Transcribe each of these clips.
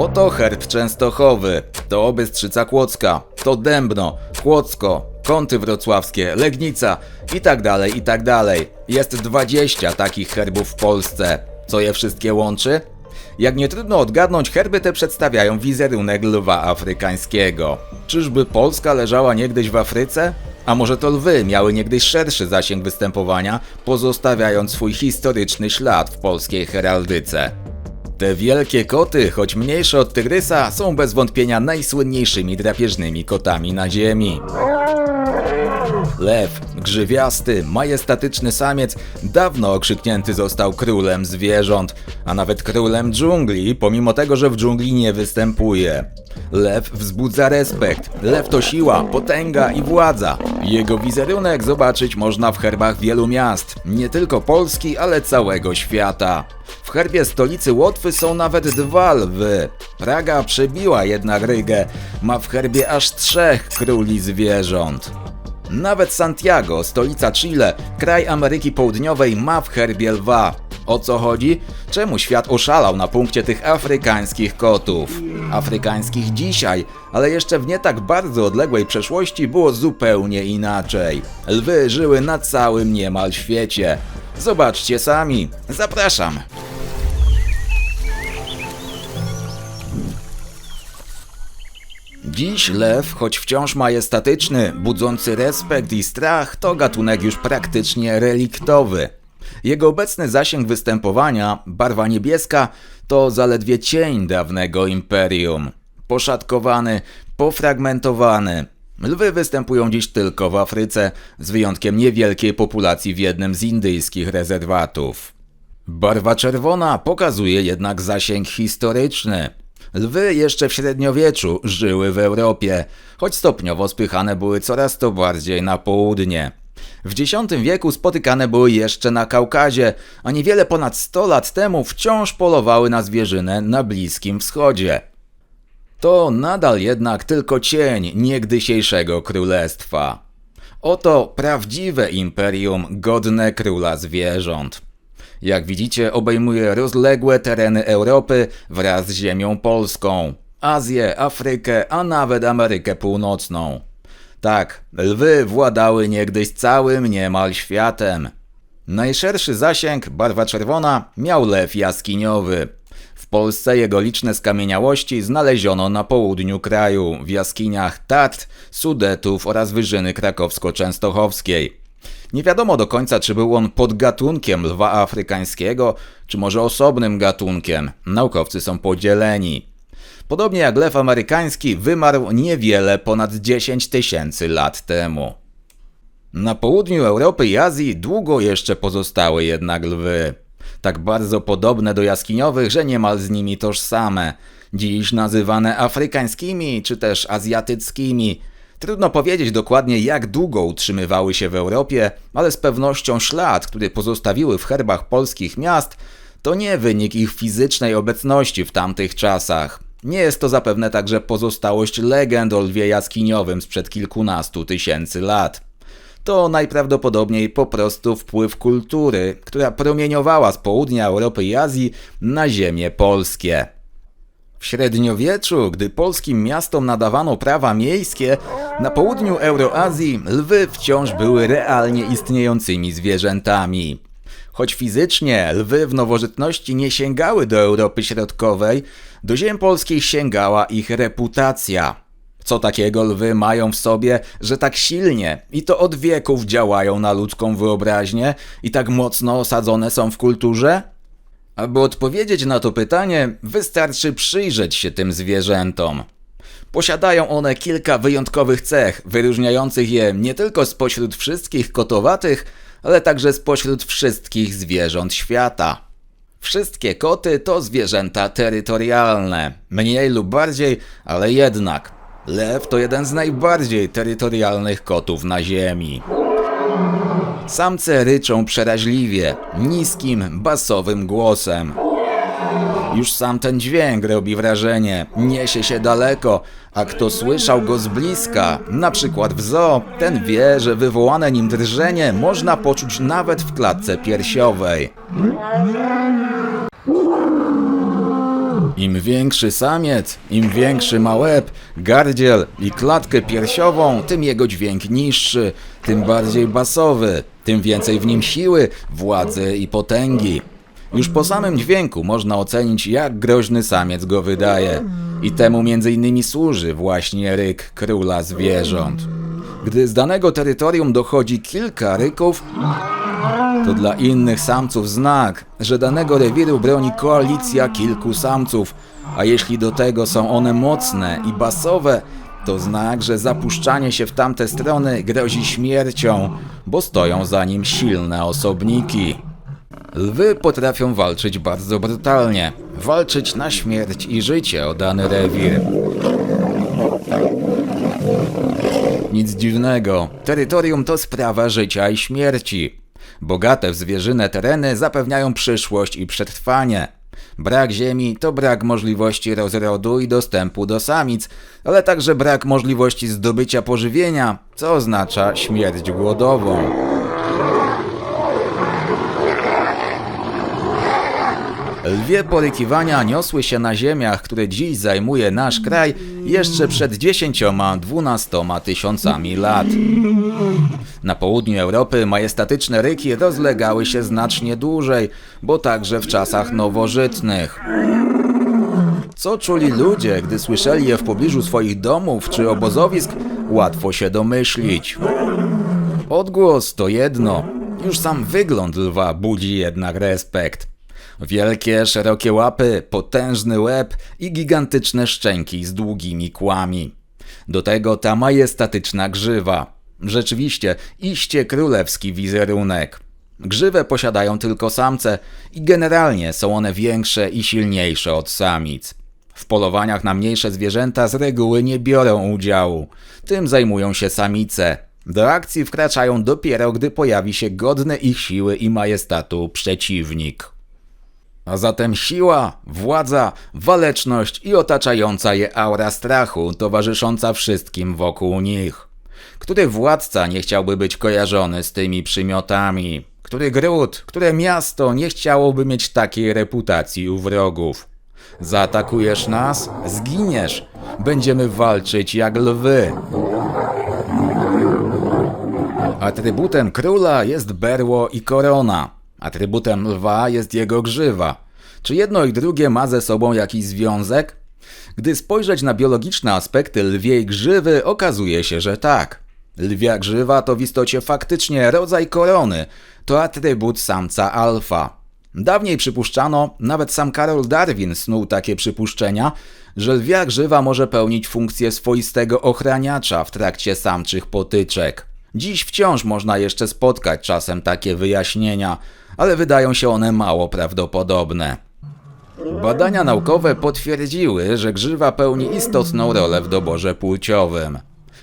Oto herb Częstochowy, to Bystrzyca Kłodzka, to Dębno, Kłodzko, Kąty Wrocławskie, Legnica i tak dalej, i tak dalej. Jest 20 takich herbów w Polsce. Co je wszystkie łączy? Jak nie trudno odgadnąć, herby te przedstawiają wizerunek lwa afrykańskiego. Czyżby Polska leżała niegdyś w Afryce? A może to lwy miały niegdyś szerszy zasięg występowania, pozostawiając swój historyczny ślad w polskiej heraldyce? Te wielkie koty, choć mniejsze od tygrysa, są bez wątpienia najsłynniejszymi drapieżnymi kotami na ziemi. Lew, grzywiasty, majestatyczny samiec, dawno okrzyknięty został królem zwierząt, a nawet królem dżungli, pomimo tego, że w dżungli nie występuje. Lew wzbudza respekt. Lew to siła, potęga i władza. Jego wizerunek zobaczyć można w herbach wielu miast, nie tylko Polski, ale całego świata. W herbie stolicy Łotwy są nawet dwa lwy. Praga przebiła jednak Rygę, ma w herbie aż trzech króli zwierząt. Nawet Santiago, stolica Chile, kraj Ameryki Południowej, ma w herbie lwa. O co chodzi? Czemu świat oszalał na punkcie tych afrykańskich kotów? Afrykańskich dzisiaj, ale jeszcze w nie tak bardzo odległej przeszłości było zupełnie inaczej. Lwy żyły na całym niemal świecie. Zobaczcie sami. Zapraszam. Dziś lew, choć wciąż majestatyczny, budzący respekt i strach, to gatunek już praktycznie reliktowy. Jego obecny zasięg występowania, barwa niebieska, to zaledwie cień dawnego imperium. Poszatkowany, pofragmentowany. Lwy występują dziś tylko w Afryce, z wyjątkiem niewielkiej populacji w jednym z indyjskich rezerwatów. Barwa czerwona pokazuje jednak zasięg historyczny. Lwy jeszcze w średniowieczu żyły w Europie, choć stopniowo spychane były coraz to bardziej na południe. W X wieku spotykane były jeszcze na Kaukazie, a niewiele ponad 100 lat temu wciąż polowały na zwierzynę na Bliskim Wschodzie. To nadal jednak tylko cień niegdysiejszego królestwa. Oto prawdziwe imperium godne króla zwierząt. Jak widzicie, obejmuje rozległe tereny Europy wraz z ziemią polską, Azję, Afrykę, a nawet Amerykę Północną. Tak, lwy władały niegdyś całym niemal światem. Najszerszy zasięg, barwa czerwona, miał lew jaskiniowy. W Polsce jego liczne skamieniałości znaleziono na południu kraju, w jaskiniach Tatr, Sudetów oraz Wyżyny Krakowsko-Częstochowskiej. Nie wiadomo do końca, czy był on podgatunkiem lwa afrykańskiego, czy może osobnym gatunkiem. Naukowcy są podzieleni. Podobnie jak lew amerykański, wymarł niewiele ponad 10 tysięcy lat temu. Na południu Europy i Azji długo jeszcze pozostały jednak lwy. Tak bardzo podobne do jaskiniowych, że niemal z nimi tożsame. Dziś nazywane afrykańskimi czy też azjatyckimi. Trudno powiedzieć dokładnie, jak długo utrzymywały się w Europie, ale z pewnością ślad, który pozostawiły w herbach polskich miast, to nie wynik ich fizycznej obecności w tamtych czasach. Nie jest to zapewne także pozostałość legend o lwie jaskiniowym sprzed kilkunastu tysięcy lat. To najprawdopodobniej po prostu wpływ kultury, która promieniowała z południa Europy i Azji na ziemie polskie. W średniowieczu, gdy polskim miastom nadawano prawa miejskie, na południu Euroazji lwy wciąż były realnie istniejącymi zwierzętami. Choć fizycznie lwy w nowożytności nie sięgały do Europy Środkowej, do ziem polskich sięgała ich reputacja. Co takiego lwy mają w sobie, że tak silnie i to od wieków działają na ludzką wyobraźnię i tak mocno osadzone są w kulturze? Aby odpowiedzieć na to pytanie, wystarczy przyjrzeć się tym zwierzętom. Posiadają one kilka wyjątkowych cech, wyróżniających je nie tylko spośród wszystkich kotowatych, ale także spośród wszystkich zwierząt świata. Wszystkie koty to zwierzęta terytorialne, mniej lub bardziej, ale jednak. Lew to jeden z najbardziej terytorialnych kotów na Ziemi. Samce ryczą przeraźliwie, niskim, basowym głosem. Już sam ten dźwięk robi wrażenie, niesie się daleko, a kto słyszał go z bliska, na przykład w zoo, ten wie, że wywołane nim drżenie można poczuć nawet w klatce piersiowej. Im większy samiec, im większy ma łeb, gardziel i klatkę piersiową, tym jego dźwięk niższy, tym bardziej basowy, tym więcej w nim siły, władzy i potęgi. Już po samym dźwięku można ocenić, jak groźny samiec go wydaje. I temu między innymi służy właśnie ryk króla zwierząt. Gdy z danego terytorium dochodzi kilka ryków, to dla innych samców znak, że danego rewiru broni koalicja kilku samców, a jeśli do tego są one mocne i basowe, to znak, że zapuszczanie się w tamte strony grozi śmiercią, bo stoją za nim silne osobniki. Lwy potrafią walczyć bardzo brutalnie, walczyć na śmierć i życie o dany rewir. Nic dziwnego, terytorium to sprawa życia i śmierci. Bogate w zwierzynę tereny zapewniają przyszłość i przetrwanie. Brak ziemi to brak możliwości rozrodu i dostępu do samic, ale także brak możliwości zdobycia pożywienia, co oznacza śmierć głodową. Lwie porykiwania niosły się na ziemiach, które dziś zajmuje nasz kraj, jeszcze przed 10-12 tysiącami lat. Na południu Europy majestatyczne ryki rozlegały się znacznie dłużej, bo także w czasach nowożytnych. Co czuli ludzie, gdy słyszeli je w pobliżu swoich domów czy obozowisk, łatwo się domyślić. Odgłos to jedno, już sam wygląd lwa budzi jednak respekt. Wielkie, szerokie łapy, potężny łeb i gigantyczne szczęki z długimi kłami. Do tego ta majestatyczna grzywa. Rzeczywiście, iście królewski wizerunek. Grzywę posiadają tylko samce i generalnie są one większe i silniejsze od samic. W polowaniach na mniejsze zwierzęta z reguły nie biorą udziału. Tym zajmują się samice. Do akcji wkraczają dopiero, gdy pojawi się godny ich siły i majestatu przeciwnik. A zatem siła, władza, waleczność i otaczająca je aura strachu, towarzysząca wszystkim wokół nich. Który władca nie chciałby być kojarzony z tymi przymiotami? Który gród, które miasto nie chciałoby mieć takiej reputacji u wrogów? Zaatakujesz nas? Zginiesz. Będziemy walczyć jak lwy. Atrybutem króla jest berło i korona. Atrybutem lwa jest jego grzywa. Czy jedno i drugie ma ze sobą jakiś związek? Gdy spojrzeć na biologiczne aspekty lwiej grzywy, okazuje się, że tak. Lwia grzywa to w istocie faktycznie rodzaj korony, to atrybut samca alfa. Dawniej przypuszczano, nawet sam Karol Darwin snuł takie przypuszczenia, że lwia grzywa może pełnić funkcję swoistego ochraniacza w trakcie samczych potyczek. Dziś wciąż można jeszcze spotkać czasem takie wyjaśnienia, ale wydają się one mało prawdopodobne. Badania naukowe potwierdziły, że grzywa pełni istotną rolę w doborze płciowym.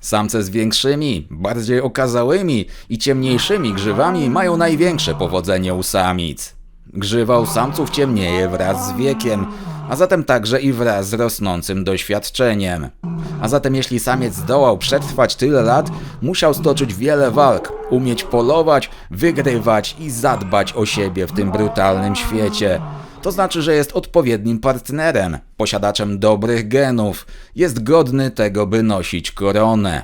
Samce z większymi, bardziej okazałymi i ciemniejszymi grzywami mają największe powodzenie u samic. Grzywa u samców ciemnieje wraz z wiekiem, a zatem także i wraz z rosnącym doświadczeniem. A zatem jeśli samiec zdołał przetrwać tyle lat, musiał stoczyć wiele walk, umieć polować, wygrywać i zadbać o siebie w tym brutalnym świecie. To znaczy, że jest odpowiednim partnerem, posiadaczem dobrych genów, jest godny tego, by nosić koronę.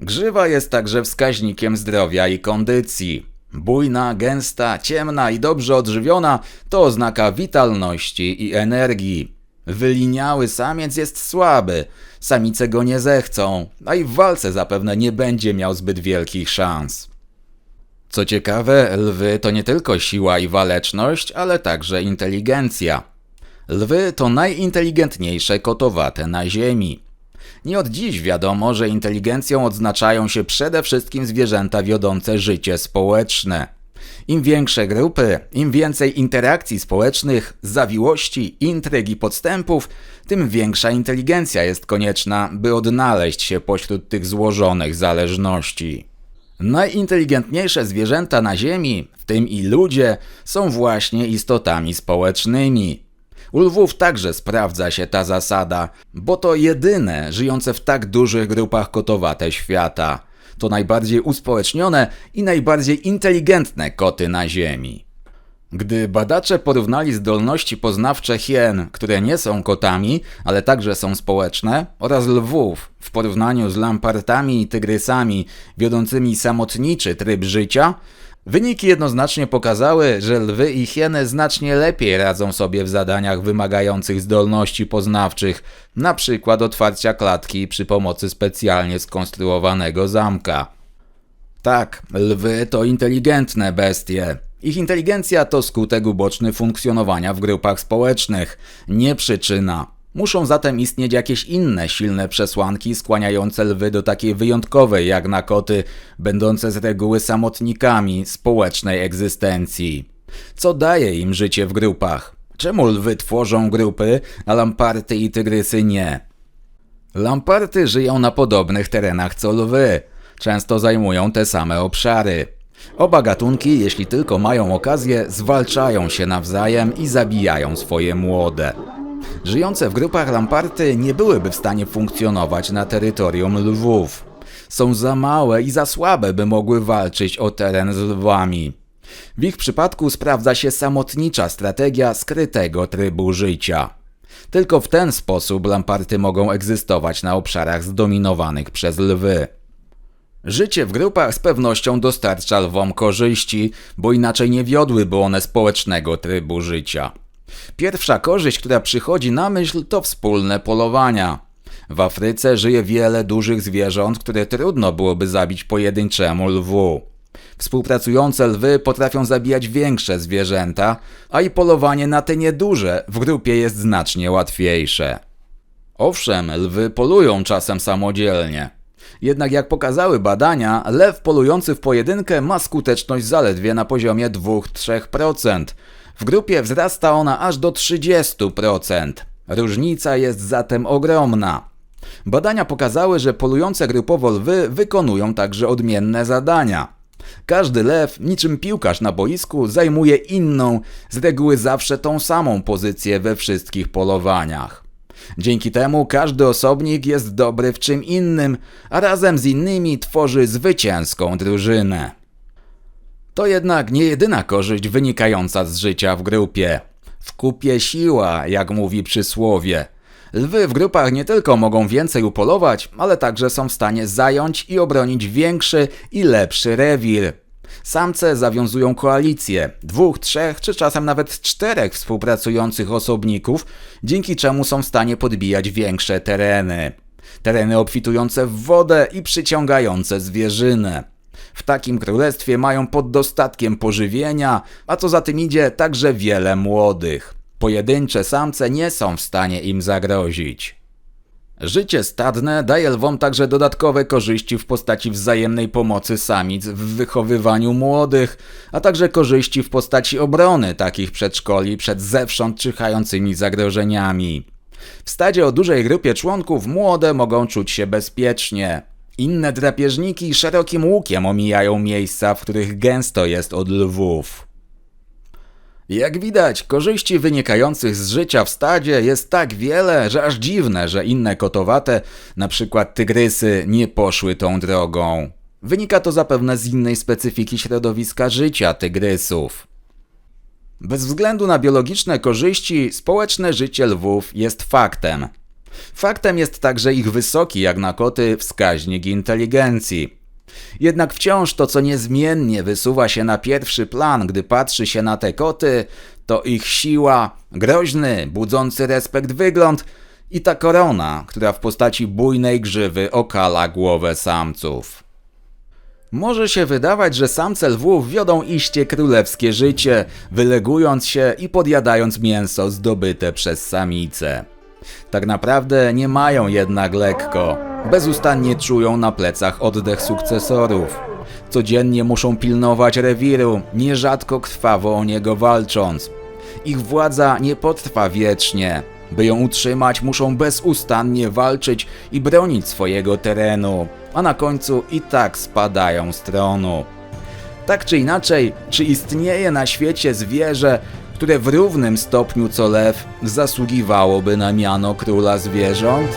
Grzywa jest także wskaźnikiem zdrowia i kondycji. Bujna, gęsta, ciemna i dobrze odżywiona to oznaka witalności i energii. Wyliniały samiec jest słaby, samice go nie zechcą, a i w walce zapewne nie będzie miał zbyt wielkich szans. Co ciekawe, lwy to nie tylko siła i waleczność, ale także inteligencja. Lwy to najinteligentniejsze kotowate na Ziemi. Nie od dziś wiadomo, że inteligencją odznaczają się przede wszystkim zwierzęta wiodące życie społeczne. Im większe grupy, im więcej interakcji społecznych, zawiłości, intryg i podstępów, tym większa inteligencja jest konieczna, by odnaleźć się pośród tych złożonych zależności. Najinteligentniejsze zwierzęta na Ziemi, w tym i ludzie, są właśnie istotami społecznymi. U lwów także sprawdza się ta zasada, bo to jedyne żyjące w tak dużych grupach kotowate świata. To najbardziej uspołecznione i najbardziej inteligentne koty na Ziemi. Gdy badacze porównali zdolności poznawcze hien, które nie są kotami, ale także są społeczne, oraz lwów w porównaniu z lampartami i tygrysami wiodącymi samotniczy tryb życia, wyniki jednoznacznie pokazały, że lwy i hieny znacznie lepiej radzą sobie w zadaniach wymagających zdolności poznawczych, na przykład otwarcia klatki przy pomocy specjalnie skonstruowanego zamka. Tak, lwy to inteligentne bestie. Ich inteligencja to skutek uboczny funkcjonowania w grupach społecznych, nie przyczyna. Muszą zatem istnieć jakieś inne silne przesłanki skłaniające lwy do takiej wyjątkowej jak na koty, będące z reguły samotnikami społecznej egzystencji. Co daje im życie w grupach? Czemu lwy tworzą grupy, a lamparty i tygrysy nie? Lamparty żyją na podobnych terenach co lwy. Często zajmują te same obszary. Oba gatunki, jeśli tylko mają okazję, zwalczają się nawzajem i zabijają swoje młode. Żyjące w grupach lamparty nie byłyby w stanie funkcjonować na terytorium lwów. Są za małe i za słabe, by mogły walczyć o teren z lwami. W ich przypadku sprawdza się samotnicza strategia skrytego trybu życia. Tylko w ten sposób lamparty mogą egzystować na obszarach zdominowanych przez lwy. Życie w grupach z pewnością dostarcza lwom korzyści, bo inaczej nie wiodłyby one społecznego trybu życia. Pierwsza korzyść, która przychodzi na myśl, to wspólne polowania. W Afryce żyje wiele dużych zwierząt, które trudno byłoby zabić pojedynczemu lwu. Współpracujące lwy potrafią zabijać większe zwierzęta, a i polowanie na te nieduże w grupie jest znacznie łatwiejsze. Owszem, lwy polują czasem samodzielnie. Jednak jak pokazały badania, lew polujący w pojedynkę ma skuteczność zaledwie na poziomie 2-3%. W grupie wzrasta ona aż do 30%. Różnica jest zatem ogromna. Badania pokazały, że polujące grupowo lwy wykonują także odmienne zadania. Każdy lew, niczym piłkarz na boisku, zajmuje inną, z reguły zawsze tą samą pozycję we wszystkich polowaniach. Dzięki temu każdy osobnik jest dobry w czym innym, a razem z innymi tworzy zwycięską drużynę. To jednak nie jedyna korzyść wynikająca z życia w grupie. W kupie siła, jak mówi przysłowie. Lwy w grupach nie tylko mogą więcej upolować, ale także są w stanie zająć i obronić większy i lepszy rewir. Samce zawiązują koalicje dwóch, trzech czy czasem nawet czterech współpracujących osobników, dzięki czemu są w stanie podbijać większe tereny. Tereny obfitujące w wodę i przyciągające zwierzynę. W takim królestwie mają pod dostatkiem pożywienia, a co za tym idzie, także wiele młodych. Pojedyncze samce nie są w stanie im zagrozić. Życie stadne daje lwom także dodatkowe korzyści w postaci wzajemnej pomocy samic w wychowywaniu młodych, a także korzyści w postaci obrony takich przedszkoli przed zewsząd czyhającymi zagrożeniami. W stadzie o dużej grupie członków młode mogą czuć się bezpiecznie. Inne drapieżniki szerokim łukiem omijają miejsca, w których gęsto jest od lwów. Jak widać, korzyści wynikających z życia w stadzie jest tak wiele, że aż dziwne, że inne kotowate, przykład tygrysy, nie poszły tą drogą. Wynika to zapewne z innej specyfiki środowiska życia tygrysów. Bez względu na biologiczne korzyści, społeczne życie lwów jest faktem. Faktem jest także ich wysoki, jak na koty, wskaźnik inteligencji. Jednak wciąż to, co niezmiennie wysuwa się na pierwszy plan, gdy patrzy się na te koty, to ich siła, groźny, budzący respekt wygląd i ta korona, która w postaci bujnej grzywy okala głowę samców. Może się wydawać, że samce lwów wiodą iście królewskie życie, wylegując się i podjadając mięso zdobyte przez samice. Tak naprawdę nie mają jednak lekko. Bezustannie czują na plecach oddech sukcesorów. Codziennie muszą pilnować rewiru, nierzadko krwawo o niego walcząc. Ich władza nie potrwa wiecznie. By ją utrzymać, muszą bezustannie walczyć i bronić swojego terenu, a na końcu i tak spadają z tronu. Tak czy inaczej, czy istnieje na świecie zwierzę, które w równym stopniu co lew zasługiwałoby na miano króla zwierząt?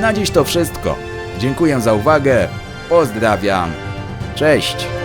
Na dziś to wszystko. Dziękuję za uwagę. Pozdrawiam. Cześć.